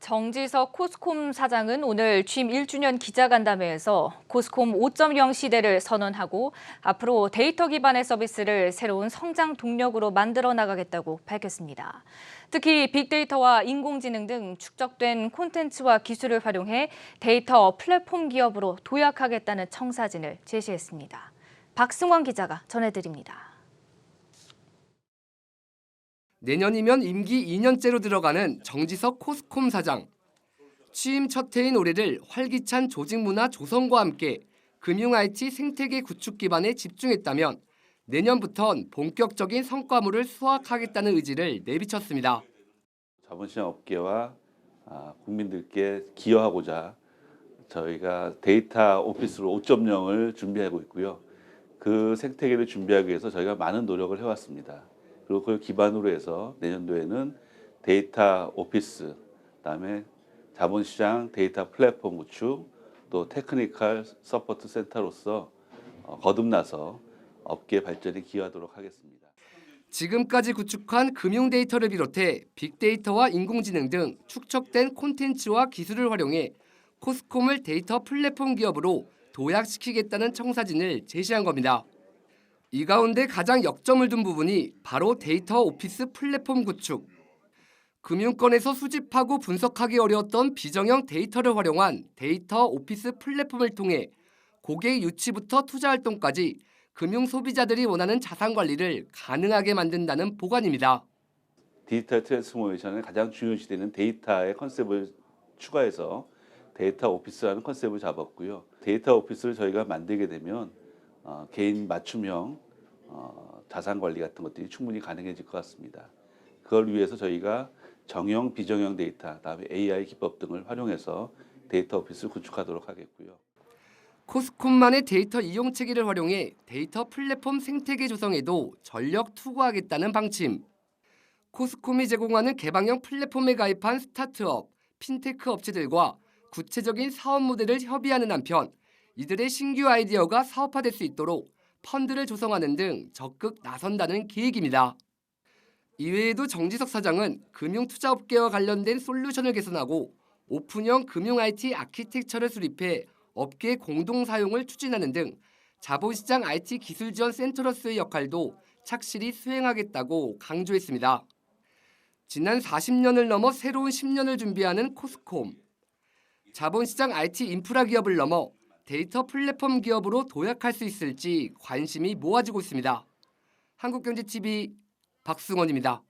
정지석 코스콤 사장은 오늘 취임 1주년 기자간담회에서 코스콤 5.0 시대를 선언하고 앞으로 데이터 기반의 서비스를 새로운 성장 동력으로 만들어 나가겠다고 밝혔습니다. 특히 빅데이터와 인공지능 등 축적된 콘텐츠와 기술을 활용해 데이터 플랫폼 기업으로 도약하겠다는 청사진을 제시했습니다. 박승원 기자가 전해드립니다. 내년이면 임기 2년째로 들어가는 정지석 코스콤 사장. 취임 첫 해인 올해를 활기찬 조직 문화 조성과 함께 금융 IT 생태계 구축 기반에 집중했다면 내년부턴 본격적인 성과물을 수확하겠다는 의지를 내비쳤습니다. 자본시장 업계와 아, 국민들께 기여하고자 저희가 데이터 오피스로 5.0을 준비하고 있고요. 그 생태계를 준비하기 위해서 저희가 많은 노력을 해왔습니다. 그리고 그걸 기반으로 해서 내년도에는 데이터 오피스, 그다음에 자본시장 데이터 플랫폼 구축, 또 테크니컬 서포트 센터로서 어, 거듭나서 업계 발전에 기여하도록 하겠습니다. 지금까지 구축한 금융 데이터를 비롯해 빅데이터와 인공지능 등 축적된 콘텐츠와 기술을 활용해 코스콤을 데이터 플랫폼 기업으로 도약시키겠다는 청사진을 제시한 겁니다. 이 가운데 가장 역점을 둔 부분이 바로 데이터 오피스 플랫폼 구축. 금융권에서 수집하고 분석하기 어려웠던 비정형 데이터를 활용한 데이터 오피스 플랫폼을 통해 고객 유치부터 투자 활동까지 금융 소비자들이 원하는 자산 관리를 가능하게 만든다는 보관입니다. 디지털 트랜스포메이션의 가장 중요한 시대는 데이터의 컨셉을 추가해서 데이터 오피스라는 컨셉을 잡았고요. 데이터 오피스를 저희가 만들게 되면 어, 개인 맞춤형 어, 자산 관리 같은 것들이 충분히 가능해질 것 같습니다. 그걸 위해서 저희가 정형, 비정형 데이터, 그다음에 AI 기법 등을 활용해서 데이터 오피스를 구축하도록 하겠고요. 코스콤만의 데이터 이용 체계를 활용해 데이터 플랫폼 생태계 조성에도 전력 투구하겠다는 방침. 코스콤이 제공하는 개방형 플랫폼에 가입한 스타트업, 핀테크 업체들과 구체적인 사업 모델을 협의하는 한편 이들의 신규 아이디어가 사업화될 수 있도록 펀드를 조성하는 등 적극 나선다는 계획입니다. 이외에도 정지석 사장은 금융투자업계와 관련된 솔루션을 개선하고 오픈형 금융 IT 아키텍처를 수립해 업계 공동 사용을 추진하는 등 자본시장 IT 기술 지원 센터로서의 역할도 착실히 수행하겠다고 강조했습니다. 지난 40년을 넘어 새로운 10년을 준비하는 코스콤. 자본시장 IT 인프라 기업을 넘어 데이터 플랫폼 기업으로 도약할 수 있을지 관심이 모아지고 있습니다. 한국경제TV 박승원입니다.